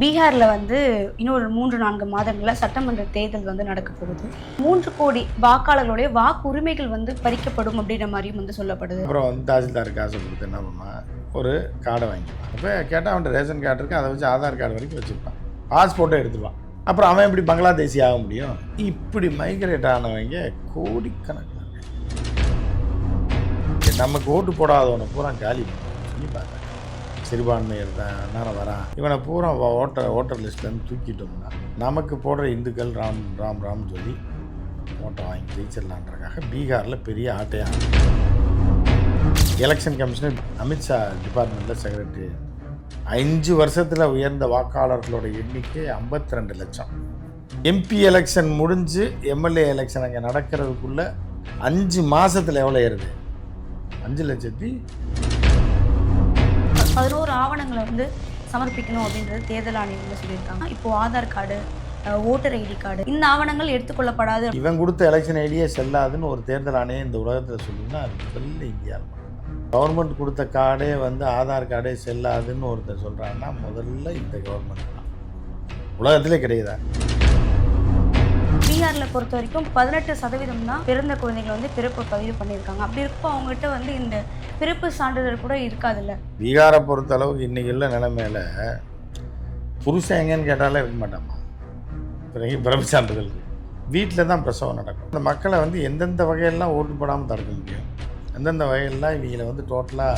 பீகாரில் வந்து இன்னொரு மூன்று நான்கு மாதங்களில் சட்டமன்ற தேர்தல் வந்து நடக்க போகுது. மூன்று கோடி வாக்காளர்களுடைய வாக்குரிமைகள் வந்து பறிக்கப்படும் அப்படின்ற மாதிரியும் வந்து சொல்லப்படுது. அப்புறம் வந்து தாசில்தார் காசு கொடுத்து என்ன பண்ணுவான்? ஒரு கார்டை வாங்கிப்பான். அப்போ கேட்டால் அவன் ரேஷன் கார்டு இருக்கு அதை வச்சு ஆதார் கார்டு வரைக்கும் வச்சுருப்பான். பாஸ்போர்ட்டை எடுத்துருவான். அப்புறம் அவன் எப்படி பங்களாதேசி ஆக முடியும்? இப்படி மைக்ரேட் ஆனவங்க கோடிக்கணக்கான நமக்கு ஓட்டு போடாதவனை பூரா காலி பண்ணி பாரு. சிறுபான்மையர் தான் வரான் இவனை பூரா ஓட்ட ஓட்டர் ஓட்டர் லிஸ்ட்லேருந்து தூக்கிட்டோம்னா நமக்கு போடுற இந்துக்கள் ராம் ராம் ராம் சொல்லி ஓட்டை வாங்கி ஜெயிச்சிடலான்றக்காக பீகாரில் பெரிய ஆட்டையாக எலெக்ஷன் கமிஷனர் அமித்ஷா டிபார்ட்மெண்ட்டில் செக்ரட்டரி அஞ்சு வருஷத்தில் உயர்ந்த வாக்காளர்களோட எண்ணிக்கை 52 ரெண்டு லட்சம் எம்பி எலெக்ஷன் முடிஞ்சு எம்எல்ஏ எலெக்ஷன் அங்கே நடக்கிறதுக்குள்ள அஞ்சு மாதத்தில் எவ்வளோ ஏறுது? அஞ்சு லட்சத்தி பதினோரு ஆவணங்களை வந்து சமர்ப்பிக்கணும் அப்படின்றது தேர்தல் ஆணையம் வந்து சொல்லியிருக்காங்க. இப்போ Aadhaar card voter ID card இந்த ஆவணங்கள் எடுத்துக்கொள்ளப்படாது. இவன் கொடுத்த எலெக்ஷன் ஐடியே செல்லாதுன்னு ஒரு தேர்தல் ஆணையம் இந்த உலகத்தில் சொல்லுன்னா அது முதல்ல இந்தியாவில் கவர்மெண்ட் கொடுத்த கார்டே வந்து ஆதார் கார்டே செல்லாதுன்னு ஒருத்தர் சொல்கிறான்னா முதல்ல இந்த கவர்மெண்ட் தான். உலகத்திலே கிடையாதா பீகாரில் பொறுத்த வரைக்கும் பதினெட்டு சதவீதம் தான் பிறந்த குழந்தைகள் வந்து பிறப்பு பதிவு பண்ணியிருக்காங்க. அப்படி இருக்கப்போ அவங்ககிட்ட வந்து இந்த பிறப்பு சான்றிதழ் கூட இருக்காதுல்ல? பீகாரை பொறுத்த அளவுக்கு இன்றைக்கி உள்ள நிலைமையில புருஷன் எங்கேன்னு கேட்டாலே இருக்க மாட்டாமா பிறகு பிறப்பு சான்றிதழ் வீட்டில் தான் பிரசவம் நடக்கும். இந்த மக்களை வந்து எந்தெந்த வகையெல்லாம் ஓட்டு போடாமல் தடுக்க முடியும்? எந்தெந்த வகையெல்லாம் இவங்களை வந்து டோட்டலாக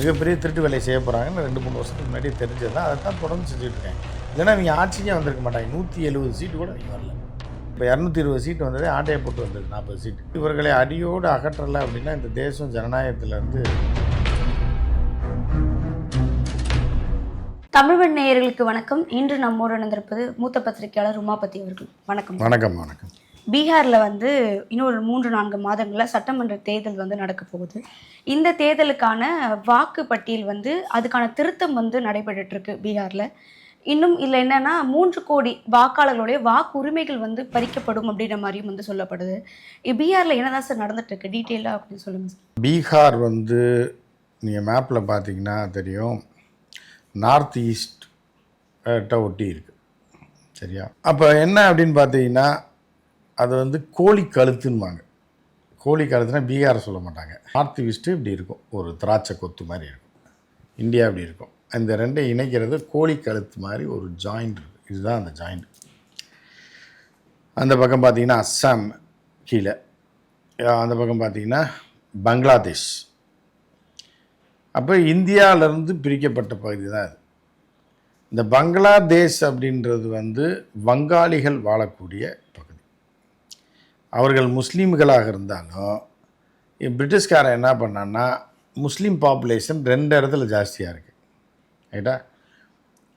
மிகப்பெரிய திருட்டு வேலையை செய்ய போகிறாங்கன்னு ரெண்டு மூணு வருஷத்துக்கு முன்னாடி தெரிஞ்சது தான் அதை தான் தொடர்ந்து செஞ்சுட்டு இருக்கேன். இல்லைன்னா இவங்க ஆட்சிக்கே வந்திருக்க மாட்டாங்க. நூற்றி எழுபது சீட்டு கூட இவங்க வரல. இப்போ இரநூத்தி இருபது சீட்டு வந்ததே ஆட்டையை போட்டு வந்தது நாற்பது சீட்டு. இவர்களை அடியோடு அகற்றலை அப்படின்னா இந்த தேசம் ஜனநாயகத்திலேருந்து தமிழ்வன் நேயர்களுக்கு வணக்கம். இன்று நம்மோடு இணைந்திருப்பது மூத்த பத்திரிகையாளர் உமாபதி அவர்கள். வணக்கம். வணக்கம் வணக்கம். பீகாரில் வந்து இன்னொரு மூன்று நான்கு மாதங்களில் சட்டமன்ற தேர்தல் வந்து நடக்க போகுது. இந்த தேர்தலுக்கான வாக்கு பட்டியல் வந்து அதுக்கான திருத்தம் வந்து நடைபெற்றுருக்கு பீகாரில். இன்னும் இதில் என்னன்னா மூன்று கோடி வாக்காளர்களுடைய வாக்குரிமைகள் வந்து பறிக்கப்படும் அப்படின்ற மாதிரியும் வந்து சொல்லப்படுது. பீகாரில் என்னதான் சார் நடந்துட்டு இருக்கு டீட்டெயிலாக அப்படின்னு சொல்லுங்கள் சார். பீகார் வந்து நீங்கள் மேப்பில் பார்த்தீங்கன்னா தெரியும். நார்த் ஈஸ்ட் ஒட்டி இருக்கு. சரியா? அப்போ என்ன அப்படின்னு பார்த்தீங்கன்னா அது வந்து கோழி கழுத்துன்பாங்க கோழி கழுத்துனா பீகாரை சொல்ல மாட்டாங்க. நார்த் ஈஸ்ட்டு இப்படி இருக்கும். ஒரு திராட்சை கொத்து மாதிரி இருக்கும். இந்தியா இப்படி இருக்கும். இந்த ரெண்டை இணைக்கிறது கோழி கழுத்து மாதிரி ஒரு ஜாயிண்ட் இருக்குது இதுதான் அந்த ஜாயிண்ட் அந்த பக்கம் பார்த்திங்கன்னா அஸ்ஸாம் கீழே. அந்த பக்கம் பார்த்திங்கன்னா பங்களாதேஷ். அப்போ இந்தியாவிலேருந்து பிரிக்கப்பட்ட பகுதி தான் அது. இந்த பங்களாதேஷ் அப்படின்றது வந்து வங்காளிகள் வாழக்கூடிய பகுதி. அவர்கள் முஸ்லீம்களாக இருந்தாலும் பிரிட்டிஷ்காரன் என்ன பண்ணான்னா முஸ்லீம் பாப்புலேஷன் ரெண்டு இடத்துல ஜாஸ்தியாக இருக்குது ரைட்டா?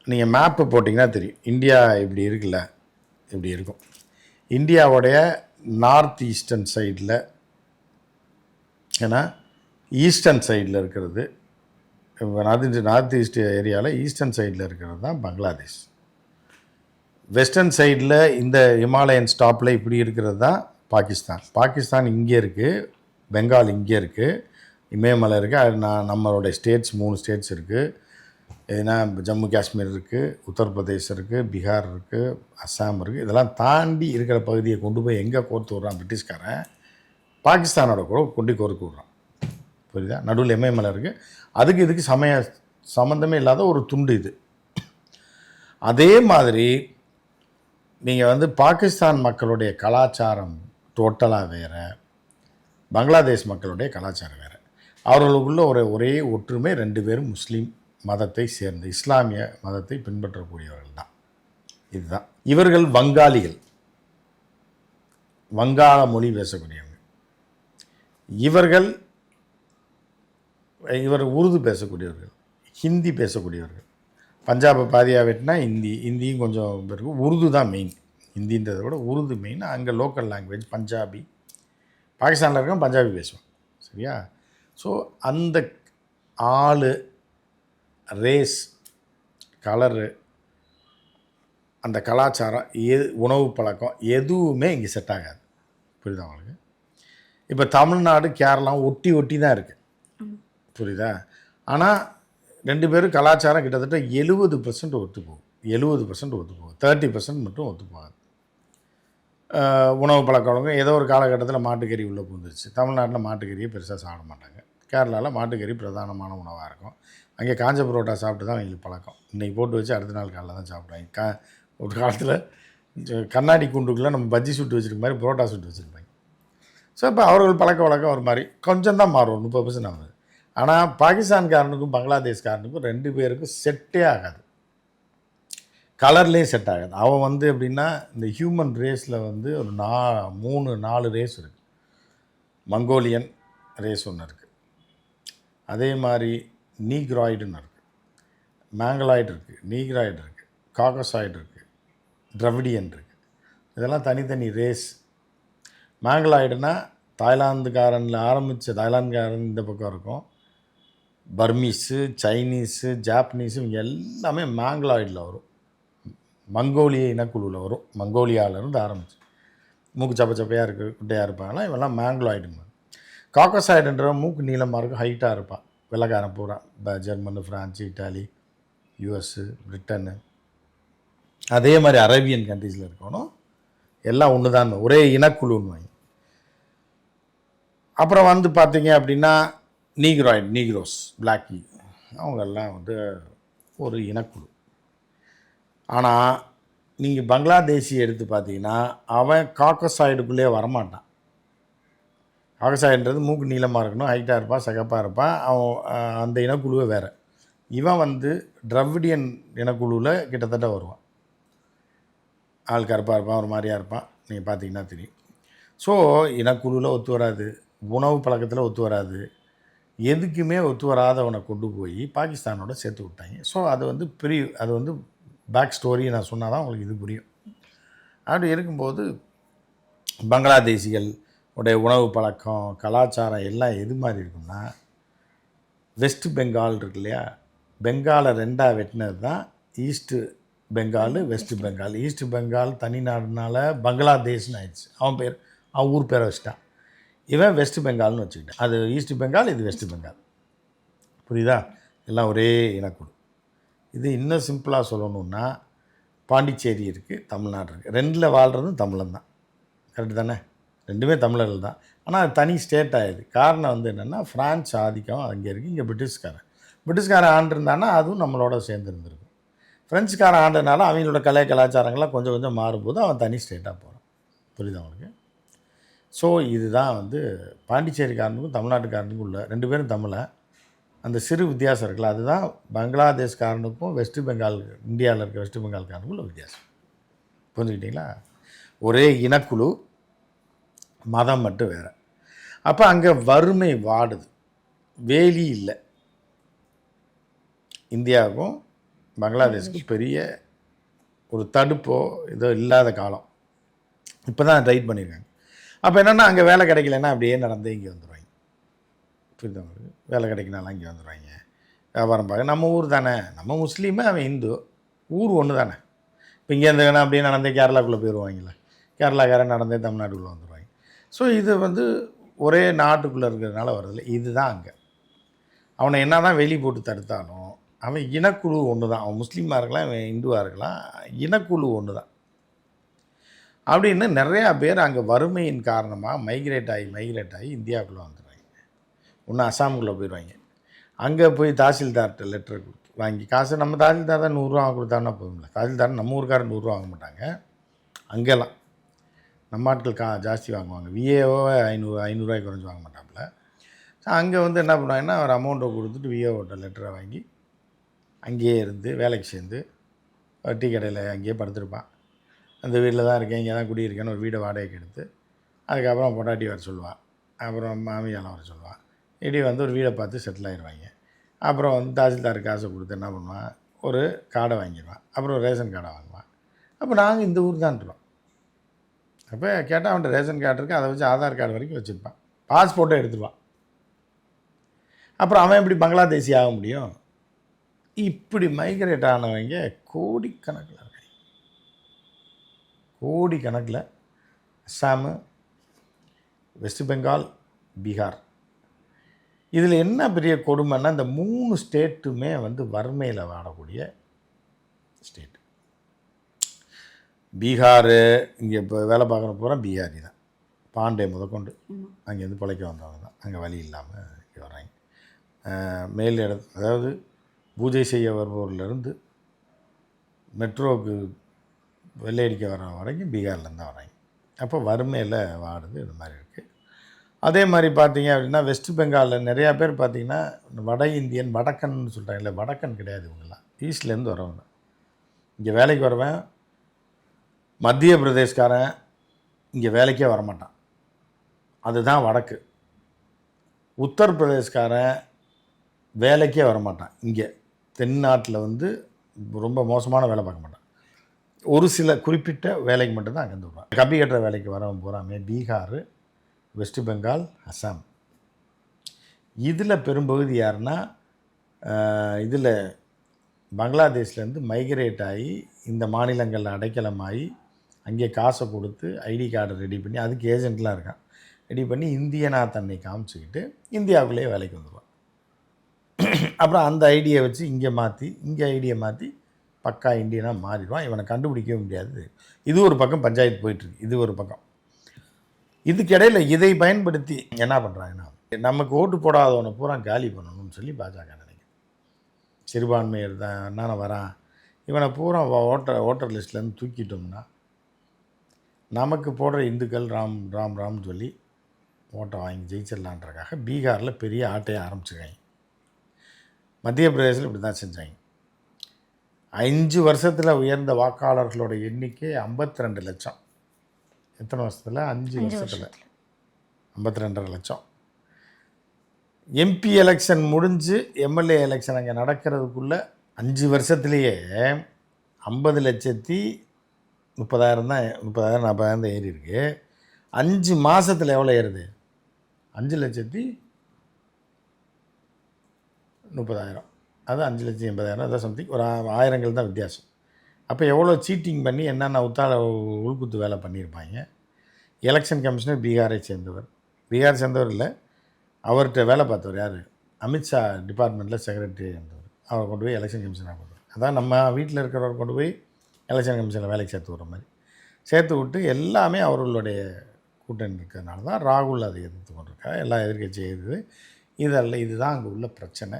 நீங்கள் மேப்பு போட்டிங்கன்னா தெரியும். இந்தியா இப்படி இருக்குல்ல? இப்படி இருக்கும். இந்தியாவுடைய நார்த் ஈஸ்டர்ன் சைடில் ஏன்னா ஈஸ்டர்ன் சைடில் இருக்கிறது நார்த் நார்த் ஈஸ்ட் ஏரியாவில் ஈஸ்டர்ன் சைடில் இருக்கிறது தான் பங்களாதேஷ். வெஸ்டர்ன் சைடில் இந்த இமாலயன் ஸ்டாப்பில் இப்படி இருக்கிறது தான் பாகிஸ்தான். பாகிஸ்தான் இங்கே இருக்குது பெங்கால் இங்கே இருக்குது இமயமலை இருக்குது அது நான் நம்மளுடைய ஸ்டேட்ஸ் மூணு ஸ்டேட்ஸ் இருக்குது ஏன்னா ஜம்மு காஷ்மீர் இருக்குது உத்தரப்பிரதேஷ் இருக்குது பீகார் இருக்குது அஸ்ஸாம் இருக்குது இதெல்லாம் தாண்டி இருக்கிற பகுதியை கொண்டு போய் எங்கே கோர்த்து விட்றான் பிரிட்டிஷ்காரன்? பாகிஸ்தானோட கூட கொண்டு கோர்த்து விட்றான். புரியுதா? நடுவில் இமயமலை இருக்குது அதுக்கு இதுக்கு சமய சம்மந்தமே இல்லாத ஒரு துண்டு இது. அதே மாதிரி நீங்கள் வந்து பாகிஸ்தான் மக்களுடைய கலாச்சாரம் டோட்டலாக வேறு. பங்களாதேஷ் மக்களுடைய கலாச்சாரம் வேறு. அவர்களுக்குள்ள ஒரு ஒரே ஒற்றுமை ரெண்டு பேரும் முஸ்லீம் மதத்தை சேர்ந்த இஸ்லாமிய மதத்தை பின்பற்றக்கூடியவர்கள் தான். இதுதான். இவர்கள் வங்காளிகள். வங்காள மொழி பேசக்கூடியவங்க. இவர்கள் இவர் உருது பேசக்கூடியவர்கள். ஹிந்தி பேசக்கூடியவர்கள். பஞ்சாபை பாதியாக வெட்டினா ஹிந்தி ஹிந்தியும் கொஞ்சம் இருக்கு உருது தான் மெயின் ஹிந்தின்றதை விட உருது மெயின் அங்கே லோக்கல் லாங்குவேஜ் பஞ்சாபி பாகிஸ்தானில் இருக்கவன் பஞ்சாபி பேசுவான் சரியா? ஸோ அந்த ஆள் ரேஸ் கலரு அந்த கலாச்சாரம் எது உணவு பழக்கம் எதுவுமே இங்கே செட் ஆகாது. புரியுதா உங்களுக்கு? இப்போ தமிழ்நாடு கேரளா ஒட்டி ஒட்டி தான் இருக்குது புரியுதா? ஆனால் ரெண்டு பேரும் கலாச்சாரம் கிட்டத்தட்ட எழுபது பர்சன்ட் ஒத்து போகும். எழுபது பர்சன்ட் ஒத்து போகும். தேர்ட்டி பர்சன்ட் மட்டும் ஒத்து போகாது. உணவு பழக்க வழக்கம் ஏதோ ஒரு காலகட்டத்தில் மாட்டுக்கறி உள்ளே பூந்துருச்சு. தமிழ்நாட்டில் மாட்டுக்கறியை பெருசாக சாப்பிட மாட்டாங்க. கேரளாவில் மாட்டுக்கறி பிரதானமான உணவாக இருக்கும். அங்கே காஞ்ச புரோட்டா சாப்பிட்டு தான் அவங்களுக்கு பழக்கம். இன்றைக்கி போட்டு வச்சு அடுத்த நாள் காலைல தான் சாப்பிடுவாங்க. கா ஒரு காலத்தில் கண்ணாடி குண்டுக்குள்ளே நம்ம பஜ்ஜி சுட்டு வச்சுருக்க மாதிரி புரோட்டா சுட்டு வச்சுருப்பாங்க. ஸோ இப்போ அவர்கள் பழக்க வழக்கம் ஒரு மாதிரி கொஞ்சம் தான் மாறும். முப்பது பர்சன்ட் ஆகுது. ஆனால் பாகிஸ்தான்காரனுக்கும் பங்களாதேஷ்காரனுக்கும் ரெண்டு பேருக்கும் செட்டே ஆகாது. கலர்லேயே செட் ஆகாது. அவன் வந்து எப்படின்னா இந்த ஹியூமன் ரேஸில் வந்து ஒரு நா மூணு நாலு ரேஸ் இருக்குது மங்கோலியன் ரேஸ் ஒன்று இருக்குது அதே மாதிரி நீக்ராய்டுன்னு இருக்குது மேங்கலாய்டு இருக்குது நீக்ராய்டு இருக்குது காகசாய்டு இருக்குது ட்ரவிடியன் இருக்குது இதெல்லாம் தனித்தனி ரேஸ் மேங்கலாய்டுனா தாய்லாந்துக்காரனில் ஆரம்பித்த தாய்லாந்துக்காரன் இந்த பக்கம் இருக்கும். பர்மீஸு சைனீஸு ஜாப்பனீஸு இவங்க எல்லாமே மேங்கலாய்டில் வரும். மங்கோலிய இனக்குழுவில் வரும். மங்கோலியாவிலேருந்து ஆரம்பிச்சு. மூக்கு சப்ப சப்பையாக இருக்கு குட்டையாக இருப்பாங்களா இவெல்லாம் மேங்கலாய்டுங்க காக்கசாய்டுன்ற மூக்கு நீளமாக இருக்கும் ஹைட்டாக இருப்பான். வெள்ளக்காரன் பூரா. ப- Germany France Italy US Britain. அதே மாதிரி அரேபியன் கண்ட்ரீஸில் இருக்கணும் எல்லாம் ஒன்று தான் ஒரே இனக்குழுன்னு அப்புறம் வந்து பார்த்தீங்க அப்படின்னா நீக்ராய்டு நீக்ரோஸ் பிளாக்கி அவங்கெல்லாம் வந்து ஒரு இனக்குழு. ஆனால் நீங்கள் பங்களாதேசி எடுத்து பார்த்தீங்கன்னா அவன் காக்கசாய்டுக்குள்ளே வரமாட்டான். காக்கசாய்டுன்றது மூக்கு நீளமாக இருக்கணும் ஹைட்டாக இருப்பான் சிகப்பாக இருப்பான் அவன் அந்த இனக்குழுவே வேறு. இவன் வந்து ட்ரவிடியன் இனக்குழுவில் கிட்டத்தட்ட வருவான். ஆள் கருப்பாக இருப்பான் ஒரு மாதிரியாக இருப்பான் நீங்கள் பார்த்தீங்கன்னா தெரியும். ஸோ இனக்குழுவில் ஒத்து வராது உணவு பழக்கத்தில் ஒத்து வராது எதுக்குமே ஒத்து வராதவனை கொண்டு போய் பாகிஸ்தானோட சேர்த்து விட்டாங்க. ஸோ அது வந்து பிரி அது வந்து பேக் ஸ்டோரி நான் சொன்னால் தான் உங்களுக்கு இது புரியும். அப்படி இருக்கும்போது பங்களாதேசிகள் உடைய உணவு பழக்கம் கலாச்சாரம் எல்லாம் எது மாதிரி இருக்கும்னா வெஸ்ட் பெங்கால் இருக்கு இல்லையா? பெங்காலை ரெண்டாக வெட்டினது தான் east Bengal west Bengal east Bengal தனி நாடுனால பங்களாதேஷ்னு ஆயிடுச்சு. அவன் பேர் அவன் ஊர் பேரை வச்சுட்டான். இவன் வெஸ்ட் பெங்கால்னு வச்சுக்கிட்டான். அது ஈஸ்ட் பெங்கால் இது வெஸ்ட் பெங்கால் புரியுதா? எல்லாம் ஒரே இனக்குழு. இது இன்னும் சிம்பிளாக சொல்லணுன்னா பாண்டிச்சேரி இருக்குது தமிழ்நாடு இருக்குது ரெண்டில் வாழ்கிறதும் தமிழன் தான். கரெக்டு தானே? ரெண்டுமே தமிழர்கள் தான். ஆனால் அது தனி ஸ்டேட் ஆகிடுது காரணம் வந்து என்னென்னா ஃப்ரான்ஸ் ஆதிக்கம் அங்கே இருக்குது இங்கே பிரிட்டிஷ்காரன். பிரிட்டிஷ்காரன் ஆண்டிருந்தானா அதுவும் நம்மளோட சேர்ந்துருந்துருக்கும். ஃப்ரெஞ்சுக்காரன் ஆண்டதுனால அவங்களோட கலை கலாச்சாரங்கள்லாம் கொஞ்சம் கொஞ்சம் மாறும்போது அவன் தனி ஸ்டேட்டாக போகிறான் புரியுது அவனுக்கு ஸோ இதுதான் வந்து பாண்டிச்சேரிக்காரனுக்கும் தமிழ்நாட்டுக்காரனுக்கும் உள்ள ரெண்டு பேரும் தமிழை அந்த சிறு வித்தியாசம் இருக்குல்ல அதுதான் பங்களாதேஷ்காரனுக்கும் வெஸ்ட் பெங்கால் இந்தியாவில் இருக்க வெஸ்ட் பெங்கால்காரனுக்கும் உள்ள வித்தியாசம். புரிஞ்சுக்கிட்டீங்களா? ஒரே இனக்குழு மதம் மட்டும் வேறு. அப்போ அங்கே வறுமை வாடுது. வேலி இல்லை. இந்தியாவுக்கும் பங்களாதேஷுக்கும் பெரிய ஒரு தடுப்போ இதோ இல்லாத காலம். இப்போ தான் ரைட் பண்ணியிருக்காங்க அப்போ என்னென்னா அங்கே வேலை கிடைக்கலன்னா அப்படியே நடந்து இங்கே வந்துடுவாங்க புரியுதா வேலை கிடைக்கனாலாம் இங்கே வந்துடுவாங்க வியாபாரம் பார்க்க நம்ம ஊர் தானே. நம்ம முஸ்லீமு அவன் இந்து. ஊர் ஒன்று தானே. இப்போ இங்கே இருந்து அப்படியே நடந்தே கேரளாக்குள்ளே போயிடுவாங்களே கேரளாக்காரன் நடந்தே தமிழ்நாட்டுக்குள்ளே வந்துடுவாங்க ஸோ இது வந்து ஒரே நாட்டுக்குள்ளே இருக்கிறதுனால வருதில்ல இதுதான் அங்கே. அவனை என்ன தான் வெளி போட்டு தடுத்தாலும் அவன் இனக்குழு ஒன்று தான். அவன் முஸ்லீமாக இருக்கலாம் அவன் இந்துவாக இருக்கலாம் இனக்குழு ஒன்று தான். அப்படின்னு நிறையா பேர் அங்கே வறுமையின் காரணமாக மைக்ரேட் ஆகி மைக்ரேட் ஆகி இந்தியாவுக்குள்ளே வந்துடுவாங்க ஒன்று அசாமுக்குள்ளே போயிடுவாங்க அங்கே போய் தாசில்தார்கிட்ட லெட்டர் கொடுத்து வாங்கி காசு நம்ம தாசில்தார் தான் நூறுரூவா கொடுத்தான்னா போதும்ல. தாசில்தார் நம்ம ஊருக்காரன் நூறுரூவா வாங்க மாட்டாங்க. அங்கெல்லாம் நம்ம ஆட்கள் கா ஜாஸ்தி வாங்குவாங்க. விஏஓவை ஐநூறு ஐநூறுரூவாய்க்கு குறைஞ்சி வாங்க மாட்டாப்புல. ஸோ அங்கே வந்து என்ன பண்ணுவாங்கன்னா ஒரு அமௌண்ட்டை கொடுத்துட்டு விஏஓட்ட லெட்டரை வாங்கி அங்கேயே இருந்து வேலைக்கு சேர்ந்து டீ கடையில் அங்கேயே படுத்துருப்பான். அந்த வீட்டில் தான் இருக்கேன் இங்கே தான் குடியிருக்கேன்னு ஒரு வீடை வாடகைக்கு எடுத்து அதுக்கப்புறம் பொட்டாட்டி வர சொல்லுவான் அப்புறம் மாமியாலாம் வர சொல்லுவான் இடி வந்து ஒரு வீடை பார்த்து செட்டில் ஆயிடுவாங்க. அப்புறம் வந்து தாசில்தார் காசை கொடுத்து என்ன பண்ணுவான்? ஒரு கார்டை வாங்கிடுவான். அப்புறம் ரேஷன் கார்டை வாங்குவான். அப்போ நாங்கள் இந்த ஊர் தான்றோம் அப்போ கேட்டால் அவன்கிட்ட ரேஷன் கார்டு இருக்குது அதை வச்சு ஆதார் கார்டு வரைக்கும் வச்சுருப்பான். பாஸ்போர்ட்டை எடுத்துருவான். அப்புறம் அவன் எப்படி பங்களாதேசி ஆக முடியும்? இப்படி மைக்ரேட் ஆனவங்க கோடிக்கணக்கில் இருக்காங்க. கோடிக்கணக்கில் அஸ்ஸாமு வெஸ்ட் பெங்கால் பீகார். இதில் என்ன பெரிய கொடுமைன்னா இந்த மூணு ஸ்டேட்டுமே வந்து வறுமையில் வாடக்கூடிய ஸ்டேட் பீகார் இங்கே இப்போ வேலை பார்க்குற பூரா பீகாரி தான். பாண்டே முதற்கொண்டு. அங்கேருந்து பிழைக்க வந்தவங்க தான். அங்கே வழி இல்லாமல் இங்கே வராங்க அஹ் மேல் இட அதாவது பூஜை செய்ய வருபவர்லேருந்து மெட்ரோவுக்கு வெள்ளையடிக்க வர வரைக்கும் பீகார்லேருந்து தான் வராங்க அப்போ வறுமையில் வாடுது இது மாதிரி அதே மாதிரி பார்த்தீங்க அப்படின்னா வெஸ்ட் பெங்காலில் நிறையா பேர் பார்த்தீங்கன்னா வட இந்தியன் வடக்கன் சொல்கிறாங்கல்ல வடக்கன் கிடையாது இவங்கெல்லாம். ஈஸ்ட்லேருந்து வரவங்க. இங்கே வேலைக்கு வரவன் மத்திய பிரதேஷ்காரன் இங்கே வேலைக்கே வரமாட்டான். அதுதான் வடக்கு. உத்தரப்பிரதேஷ்காரன் வேலைக்கே வரமாட்டான். இங்கே தென்னாட்டில் வந்து ரொம்ப மோசமான வேலை பார்க்க மாட்டான். ஒரு சில குறிப்பிட்ட வேலைக்கு மட்டும்தான் அங்கேருந்து வருவான். கம்பி கட்டுற வேலைக்கு வரவன் போகிறாமே பீகார் வெஸ்ட் பெங்கால் அசாம். இதில் பெரும்பகுதி யாருன்னா இதில் பங்களாதேஷ்லேருந்து மைக்ரேட் ஆகி இந்த மாநிலங்களில் அடைக்கலமாகி அங்கே காசை கொடுத்து ஐடி கார்டு ரெடி பண்ணி அதுக்கு ஏஜென்ட்லாம் இருக்கான். ரெடி பண்ணி இந்தியனா தன்னை காமிச்சிக்கிட்டு இந்தியாவுக்குள்ளேயே வேலைக்கு வந்துடுவான் அப்புறம் அந்த ஐடியை வச்சு இங்கே மாற்றி இங்கே ஐடியை மாற்றி பக்கா இந்தியனாக மாறிடுவான். இவனை கண்டுபிடிக்கவே முடியாது. இது ஒரு பக்கம் பஞ்சாயத்து போயிட்டுருக்கு இது ஒரு பக்கம். இதுக்கிடையில் இதை பயன்படுத்தி என்ன பண்ணுறாங்கன்னா நமக்கு ஓட்டு போடாதவனை பூரா காலி பண்ணணும்னு சொல்லி பாஜக நினைக்குது. சிறுபான்மையர் தான் நானே வரான். இவனை பூரா ஓட்டர் ஓட்டர் லிஸ்ட்லேருந்து தூக்கிட்டோம்னா நமக்கு போடுற இந்துக்கள் ராம் ராம் ராம்னு சொல்லி ஓட்டை வாங்கி ஜெயிச்சிடலான்றக்காக பீகாரில் பெரிய ஆட்டையை ஆரம்பிச்சிருக்காங்க. மத்திய பிரதேசத்தில் இப்படி தான் செஞ்சாங்க. அஞ்சு வருஷத்தில் உயர்ந்த வாக்காளர்களோட எண்ணிக்கை 52 ரெண்டு லட்சம். எத்தனை வருஷத்தில்? அஞ்சு வருஷத்தில். ஐம்பத்தி ரெண்டரை லட்சம். எம்பி எலெக்ஷன் முடிஞ்சு எம்எல்ஏ எலெக்ஷன் அங்கே நடக்கிறதுக்குள்ள அஞ்சு வருஷத்துலேயே ஐம்பது லட்சத்தி முப்பதாயிரம் தான் முப்பதாயிரம் நாற்பதாயிரம் தான் ஏறி இருக்கு. அஞ்சு மாதத்தில் எவ்வளோ ஏறுது? அஞ்சு லட்சத்தி முப்பதாயிரம். அது அஞ்சு லட்சம் எண்பதாயிரம் அதான் சம்திங் ஒரு ஆயிரங்கள் தான் வித்தியாசம். அப்போ எவ்வளோ சீட்டிங் பண்ணி என்னென்ன உத்தால உள்குத்து வேலை பண்ணியிருப்பாங்க? எலெக்ஷன் கமிஷனர் பீகாரை சேர்ந்தவர். பீகார் சேர்ந்தவர் இல்லை அவர்கிட்ட வேலை பார்த்தவர் யார்? அமித்ஷா டிபார்ட்மெண்ட்டில் செக்ரட்டரி இருந்தவர் அவரை கொண்டு போய் எலெக்ஷன் கமிஷனாக கொண்டு அதான் நம்ம வீட்டில் இருக்கிறவர் கொண்டு போய் எலெக்ஷன் கமிஷனில் வேலைக்கு சேர்த்து விட்ற மாதிரி. சேர்த்து விட்டு எல்லாமே அவர்களுடைய கூட்டணி இருக்கிறதுனால தான் ராகுல் அதை எதிர்த்து கொண்டிருக்காரு எல்லா எதிர்கட்சியும் எதிர்த்து இதல்ல இதுதான் அங்கே உள்ள பிரச்சனை.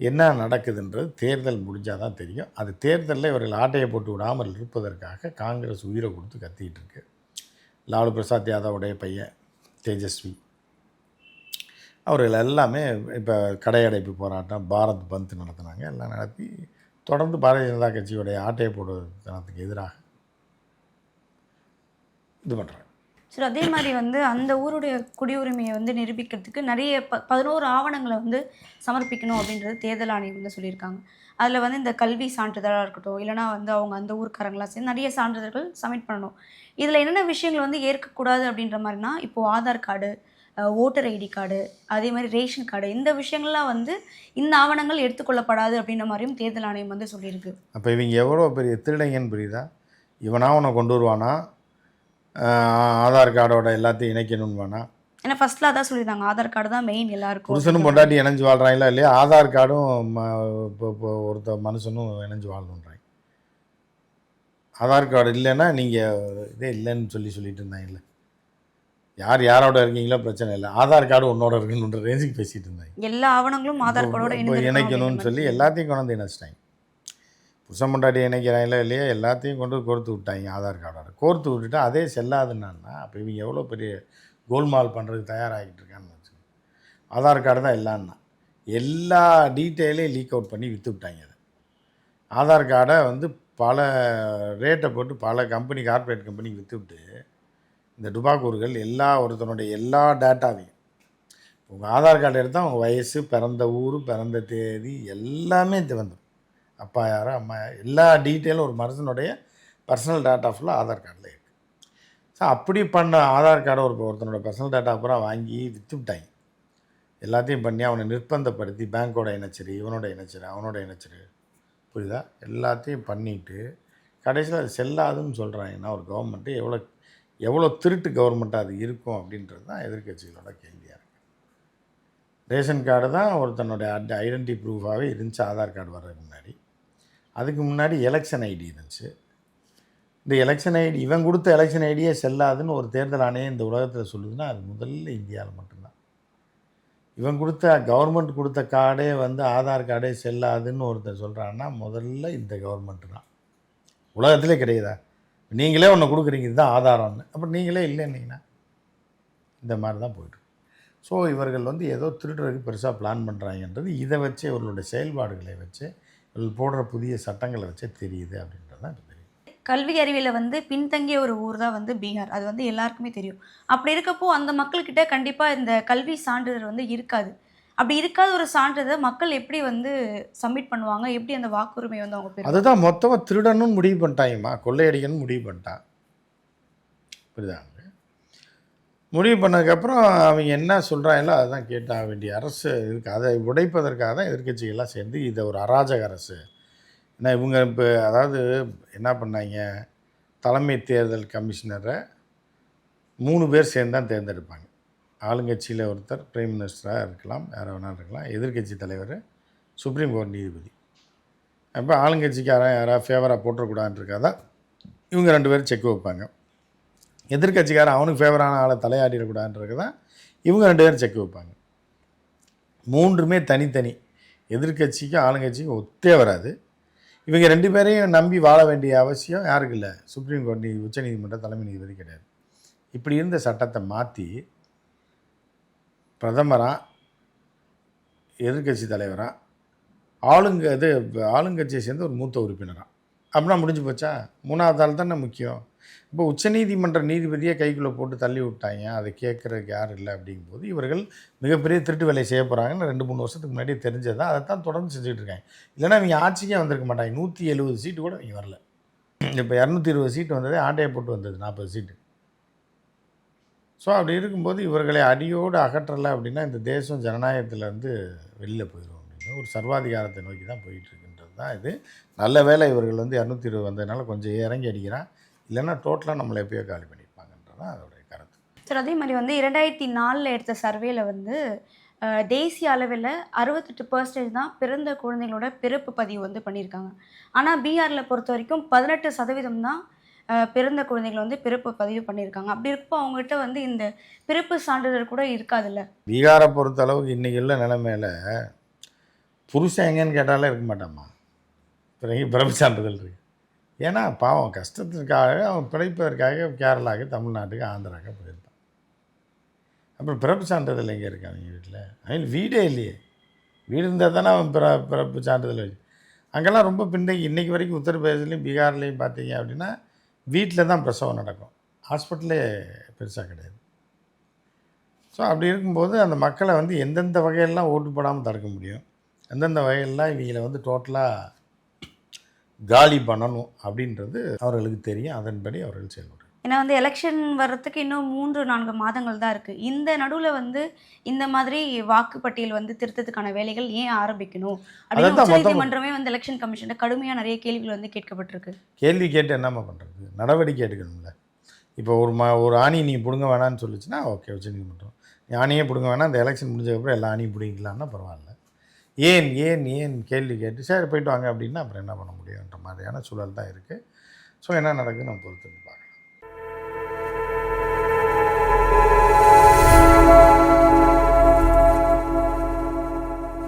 என்ன நடக்குதுன்றது தேர்தல் முடிஞ்சால் தான் தெரியும். அது தேர்தலில் இவர்கள் ஆட்டையை போட்டு விடாமல் இருப்பதற்காக காங்கிரஸ் உயிரை கொடுத்து கத்திக்கிட்டு இருக்கு. லாலு பிரசாத் யாதவுடைய பையன் தேஜஸ்வி. அவர்கள் எல்லாமே இப்போ கடையடைப்பு போராட்டம் பாரத் பந்த் நடத்தினாங்க. எல்லாம் நடத்தி தொடர்ந்து பாரதிய ஜனதா கட்சியுடைய ஆட்டையை போடுவதற்கு எதிராக இது பண்ணுறாங்க சரி அதே மாதிரி வந்து அந்த ஊருடைய குடியுரிமையை வந்து நிரூபிக்கிறதுக்கு நிறைய ப பதினோரு ஆவணங்களை வந்து சமர்ப்பிக்கணும் அப்படின்றது தேர்தல் ஆணையம் வந்து சொல்லியிருக்காங்க. அதில் வந்து இந்த கல்வி சான்றிதழாக இருக்கட்டும் இல்லைனா வந்து அவங்க அந்த ஊருக்காரங்களாம் சேர்ந்து நிறைய சான்றிதழ்கள் சப்மிட் பண்ணணும். இதில் என்னென்ன விஷயங்கள் வந்து ஏற்கக்கூடாது அப்படின்ற மாதிரினா இப்போது Aadhaar card voter ID card அதே மாதிரி ரேஷன் கார்டு இந்த விஷயங்கள்லாம் வந்து இந்த ஆவணங்கள் எடுத்துக்கொள்ளப்படாது அப்படின்ற மாதிரியும் தேர்தல் ஆணையம் வந்து சொல்லியிருக்கு. அப்போ இவங்க எவ்வளோ பெரிய திருடங்கன்னு புரியுதா? இவனா உன்னை கொண்டு வருவானா? ஆதார் கார்டோட எல்லாத்தையும் இணைக்கணும்னு வேணா. ஏன்னா ஃபர்ஸ்ட்ல அதான் சொல்லியிருந்தாங்க. ஆதார் கார்டு தான் மெயின் எல்லாருக்கும். புருஷனும் பொண்டாட்டி இணைஞ்சு வாழ்கிறாங்களா இல்லையா? ஆதார் கார்டும் ஒருத்த மனுஷனும் இணைஞ்சு வாழணுன்றாங்க. ஆதார் கார்டு இல்லைன்னா நீங்கள் இதே இல்லைன்னு சொல்லி சொல்லிட்டு இருந்தாங்கல்ல. யார் யாரோட இருக்கீங்களோ பிரச்சனை இல்லை. ஆதார் கார்டு உன்னோட இருக்குன்ற ரேஞ்சுக்கு பேசிகிட்டு இருந்தாங்க. எல்லா ஆவணங்களும் ஆதார் கார்டோட இணைக்கணும்னு சொல்லி. எல்லாத்தையும் கொண்டு வந்து இணைச்சிட்டாங்க. புருஷன் பொண்டாட்டி இணைக்கிறாங்களா இல்லையா எல்லாத்தையும் கொண்டு கோர்த்து விட்டாங்க ஆதார் கார்டோட கோர்த்து விட்டுட்டு அதே செல்லாதுன்னா அப்போ இவங்க எவ்வளோ பெரிய கோல்மால் பண்ணுறதுக்கு தயாராகிட்டு இருக்கான்னு வச்சுக்கோங்க ஆதார் கார்டு தான் எல்லான்னா எல்லா டீட்டெயிலையும் லீக் அவுட் பண்ணி விற்று விட்டாங்க அதை ஆதார் கார்டை வந்து பல ரேட்டை போட்டு பல கம்பெனி கார்ப்பரேட் கம்பெனிக்கு விற்று விட்டு இந்த டுபாக்கூர்கள் எல்லா ஒருத்தனுடைய எல்லா டேட்டாவையும் உங்கள் ஆதார் கார்டு எடுத்தால் உங்கள் வயசு பிறந்த ஊர் பிறந்த தேதி எல்லாமே இது வந்துடும் அப்பா யாரோ அம்மா யார் எல்லா டீட்டெயிலும் ஒரு மனுஷனுடைய பர்சனல் டேட்டா ஃபுல்லாக ஆதார் கார்டில் இருக்குது ஸோ அப்படி பண்ண ஆதார் கார்டை ஒரு ஒருத்தனோட பர்சனல் டேட்டா பூரா வாங்கி விற்று விட்டாங்க எல்லாத்தையும் பண்ணி அவனை நிர்பந்தப்படுத்தி பேங்க்கோட இணைச்சிரு இவனோட இணைச்சிரு அவனோட இணைச்சிரு. புரியுதா? எல்லாத்தையும் பண்ணிட்டு கடைசியில் அது செல்லாதுன்னு சொல்கிறாங்கன்னா ஒரு கவர்மெண்ட்டு எவ்வளோ எவ்வளோ திருட்டு கவர்மெண்ட்டாக அது இருக்கும் அப்படின்றது தான் எதிர்க்கட்சிகளோட கேள்வியாக இருக்குது ரேஷன் கார்டு தான் ஒருத்தனுடைய ஐடென்டி ப்ரூஃபாகவே இருந்துச்சு ஆதார் கார்டு வர்றதுக்கு முன்னாடி. அதுக்கு முன்னாடி எலெக்ஷன் ஐடி இருந்துச்சு. இந்த எலெக்ஷன் ஐடி இவன் கொடுத்த எலெக்ஷன் ஐடியே செல்லாதுன்னு ஒரு தேர்தல் ஆணையம் இந்த உலகத்தில் சொல்லுதுன்னா அது முதல்ல இந்தியாவில் மட்டும்தான். இவன் கொடுத்த கவர்மெண்ட் கொடுத்த கார்டே வந்து ஆதார் கார்டே செல்லாதுன்னு ஒருத்தர் சொல்கிறான்னா முதல்ல இந்த கவர்மெண்ட் தான். உலகத்திலே கிடையாதா? நீங்களே ஒன்று கொடுக்குறீங்க இதுதான் ஆதாரம்னு. அப்புறம் நீங்களே இல்லைன்னீங்கன்னா இந்த மாதிரி தான் போய்ட்டு ஸோ இவர்கள் வந்து ஏதோ திருடுறதுக்கு பெருசாக பிளான் பண்ணுறாங்கன்றது இதை வச்சு இவர்களுடைய செயல்பாடுகளை வச்சு போடுற புதிய சட்டங்களை வச்சே தெரியுது அப்படின்றது தான் கல்வி அறிவியலில் வந்து பின்தங்கிய ஒரு ஊர் தான் வந்து பீகார். அது வந்து எல்லாருக்குமே தெரியும். அப்படி இருக்கப்போ அந்த மக்கள்கிட்ட கண்டிப்பாக இந்த கல்வி சான்றிதழ் வந்து இருக்காது. அப்படி இருக்காத ஒரு சான்றிதழ் மக்கள் எப்படி வந்து சப்மிட் பண்ணுவாங்க? எப்படி அந்த வாக்குரிமை வந்து அவங்க அதுதான் மொத்தமாக திருடணும்னு முடிவு பண்ணிட்டாங்கம்மா. கொள்ளையடிக்கணும்னு முடிவு பண்ணிட்டான். புரியுதாங்க முடிவு பண்ணதுக்கப்புறம் அவங்க என்ன சொல்கிறாங்களோ அதுதான் கேட்டாக வேண்டிய அரசு இருக்குது அதை உடைப்பதற்காக தான் எதிர்க்கட்சிகள்லாம் சேர்ந்து இதை ஒரு அராஜக அரசு. ஏன்னா இவங்க இப்போ அதாவது என்ன பண்ணாங்க? தலைமை தேர்தல் கமிஷனரை மூணு பேர் சேர்ந்து தான் தேர்ந்தெடுப்பாங்க. ஆளுங்கட்சியில் ஒருத்தர் பிரைம் மினிஸ்டராக இருக்கலாம் யாராக வேணாலும் இருக்கலாம் எதிர்க்கட்சி தலைவர் சுப்ரீம் கோர்ட் நீதிபதி. அப்போ ஆளுங்கட்சிக்காரன் யாராவது ஃபேவராக போட்டுறக்கூடாதுன்னு தான் இவங்க ரெண்டு பேரும் செக் வைப்பாங்க. எதிர்க்கட்சிக்காரன் அவனுக்கு ஃபேவரான ஆளை தலையாடிடக்கூடாதுன்றது தான் இவங்க ரெண்டு பேரும் செக் வைப்பாங்க. மூன்றுமே தனித்தனி. எதிர்க்கட்சிக்கும் ஆளுங்கட்சிக்கும் ஒத்தே வராது. இவங்க ரெண்டு பேரையும் நம்பி வாழ வேண்டிய அவசியம் யாருக்கு இல்லை. சுப்ரீம் கோர்ட் நீ உச்சநீதிமன்ற தலைமை நீதிபதி கிடையாது. இப்படி இருந்த சட்டத்தை மாற்றி பிரதமராக எதிர்க்கட்சி தலைவராக ஆளுங்க இது ஆளுங்கட்சியை சேர்ந்து ஒரு மூத்த உறுப்பினராக அப்படின்னா முடிஞ்சு போச்சா? மூணாவது ஆள் தானே முக்கியம். இப்போ உச்சநீதிமன்ற நீதிபதியை கைக்குள்ளே போட்டு தள்ளி விட்டாங்க. அதை கேட்குறதுக்கு யாரும் இல்லை அப்படிங்கும்போது இவர்கள் மிகப்பெரிய திருட்டு வேலை செய்ய போகிறாங்கன்னு ரெண்டு மூணு வருஷத்துக்கு முன்னாடியே தெரிஞ்சது அதை தான் தொடர்ந்து செஞ்சுட்டு இருக்காங்க. இல்லைன்னா இவங்க ஆட்சிக்கே வந்திருக்க மாட்டாங்க. நூற்றி எழுபது சீட்டு கூட இங்கே வரல. இப்போ இரநூத்தி இருபது சீட்டு வந்ததே ஆட்டையை போட்டு வந்தது நாற்பது சீட்டு. ஸோ அப்படி இருக்கும்போது இவர்களை அடியோடு அகற்றலை அப்படின்னா இந்த தேசம் ஜனநாயகத்திலேருந்து வெளியில் போயிடும் அப்படின்னு. ஒரு சர்வாதிகாரத்தை நோக்கி தான் போயிட்டுருக்குன்றது தான் இது. நல்ல வேளை இவர்கள் வந்து இரநூத்தி இருபது வந்ததுனால கொஞ்சம் இறங்கி அடிக்கிறான். இல்லைன்னா டோட்டலாக நம்மளை எப்பயோ காலி பண்ணியிருப்பாங்கன்றது தான் அதோடைய கருத்து. சார் அதே மாதிரி வந்து இரண்டாயிரத்தி நாலில் எடுத்த சர்வேல வந்து தேசிய அளவில் அறுபத்தெட்டு பர்சன்டேஜ் தான் பிறந்த குழந்தைங்களோட பிறப்பு பதிவு வந்து பண்ணியிருக்காங்க. ஆனால் பீகாரில் பொறுத்த வரைக்கும் பதினெட்டு சதவீதம் தான் பிறந்த குழந்தைகள் வந்து பிறப்பு பதிவு பண்ணியிருக்காங்க. அப்படி இருக்கப்போ அவங்ககிட்ட வந்து இந்த பிறப்பு சான்றிதழ் கூட இருக்காதுல்ல? பீகாரை பொறுத்த அளவுக்கு இன்றைக்கி உள்ள நிலைமையில் புருஷன் எங்கேன்னு கேட்டாலே இருக்க மாட்டாம்மா பிறகு பிறப்பு சான்றிதழ் இருக்கு. ஏன்னா பாவம் கஷ்டத்திற்காக அவன் பிழைப்பதற்காக கேரளாவுக்கு தமிழ்நாட்டுக்கு ஆந்திராவுக்கு போயிருப்பான் அப்புறம் பிறப்பு சான்றிதழ் எங்கே இருக்கான் அவங்க வீட்டில்? அவங்க வீடே இல்லையே. வீடு இருந்தால் தானே அவன் பிற பிறப்பு சான்றிதழ் வச்சு அங்கெல்லாம் ரொம்ப பின்தங்கி இன்றைக்கி வரைக்கும் உத்தரப்பிரதேசத்துலேயும் பீகார்லேயும் பார்த்தீங்க அப்படின்னா வீட்டில் தான் பிரசவம் நடக்கும். ஹாஸ்பிட்டலே பெருசாக கிடையாது. ஸோ அப்படி இருக்கும்போது அந்த மக்களை வந்து எந்தெந்த வகையெல்லாம் ஓட்டு போடாமல் தடுக்க முடியும்? எந்தெந்த வகையெல்லாம் இவங்களை வந்து டோட்டலாக காலி பண்ணணும் அப்படின்றது அவர்களுக்கு தெரியும். அதன்படி அவர்கள் செயல்படுறாங்க. ஏன்னா வந்து எலெக்ஷன் வர்றதுக்கு இன்னும் மூன்று நான்கு மாதங்கள் தான் இருக்குது இந்த நடுவில் வந்து இந்த மாதிரி வாக்குப்பட்டியல் வந்து திருத்தத்துக்கான வேலைகள் ஏன் ஆரம்பிக்கணும்? அப்படின்னு உச்சநீதிமன்றமே வந்து எலெக்ஷன் கமிஷன் கடுமையாக நிறைய கேள்விகள் வந்து கேட்கப்பட்டிருக்கு. கேள்வி கேட்டு என்னம்மா பண்ணுறது நடவடிக்கை எடுக்கணும்ல. இப்போ ஒரு ம ஒரு ஆணி நீ பிடுங்க வேணான்னு சொல்லிச்சுன்னா ஓகே உச்சநீதிமன்றம். நீ ஆணியே பிடுங்க வேணாம். அந்த எலெக்ஷன் முடிஞ்சதுக்கப்புறம் எல்லா ஆணியும் பிடிங்கலான்னா பரவாயில்ல. ஏன் ஏன் ஏன் கேள்வி கேட்டு சரி போயிட்டு வாங்க அப்படின்னா அப்புறம் என்ன பண்ண முடியுன்ற மாதிரியான சூழல் தான் இருக்குது ஸோ என்ன நடக்குதுன்னு நம்ம பொறுத்து